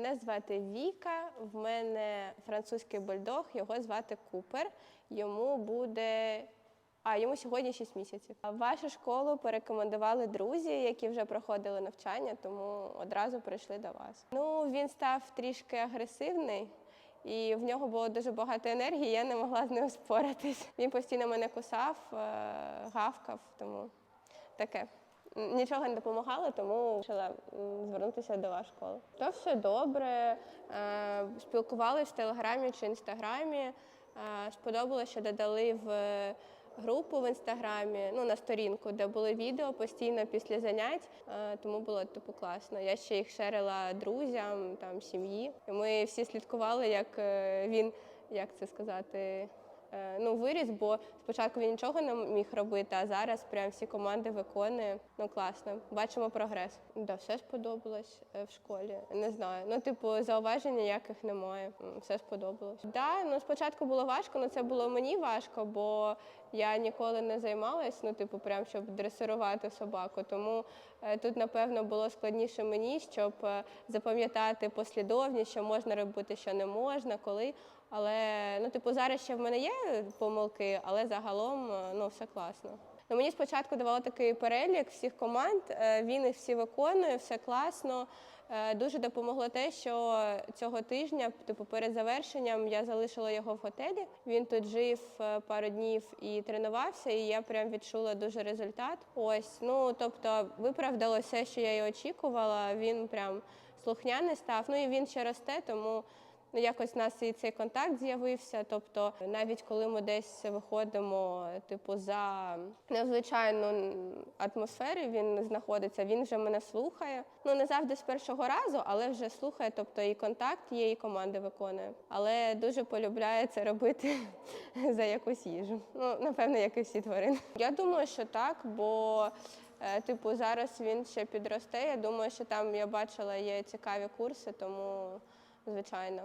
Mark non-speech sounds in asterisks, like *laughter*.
Мене звати Віка, в мене французький бульдог, його звати Купер. Йому буде. А йому сьогодні 6 місяців. Вашу школу порекомендували друзі, які вже проходили навчання, тому одразу прийшли до вас. Ну він став трішки агресивний, і в нього було дуже багато енергії. Я не могла з ним споратись. Він постійно мене кусав, е, гавкав, тому таке. Нічого не допомагало, тому вирішила звернутися до вашої школи. То все добре. е, Спілкувалися в телеграмі чи інстаграмі. Е, Сподобалося, що додали в групу в інстаграмі, ну на сторінку, де були відео постійно після занять. Е, Тому було типу класно. Я ще їх шерила друзям, там сім'ї. Ми всі слідкували, як е, він, як це сказати. Е, Ну, виріс, бо спочатку він нічого не міг робити, а зараз прям всі команди виконує. Ну класно. Бачимо прогрес. Да, все сподобалось е, в школі. Не знаю. Ну, типу, зауважень ніяких немає. Все сподобалось. Да, ну спочатку було важко, але це було мені важко, бо я ніколи не займалась, ну, типу, прям щоб дресирувати собаку. Тому е, тут, напевно, було складніше мені, щоб запам'ятати послідовність, що можна робити, що не можна, коли. Але ну, типу, зараз ще в мене є помилки, але загалом е, ну, все класно. Ну, мені спочатку давали такий перелік всіх команд. е, Він їх всі виконує, все класно. Е, Дуже допомогло те, що цього тижня, типу, перед завершенням, я залишила його в готелі. Він тут жив пару днів і тренувався, і я прям відчула дуже результат. Ось, ну тобто, виправдало все, що я й очікувала. Він прям слухняний став. Ну і він ще росте, тому. Ну, якось у нас і цей контакт з'явився. Тобто, навіть коли ми десь виходимо, типу, за незвичайну атмосферу, він знаходиться, він вже мене слухає. Ну не завжди з першого разу, але вже слухає. Тобто і контакт є, і команди виконує. Але дуже полюбляє це робити *laughs* за якусь їжу. Ну, напевно, як і всі тварини. Я думаю, що так, бо. е, Типу, зараз він ще підросте. Я думаю, що там я бачила є цікаві курси, тому звичайно.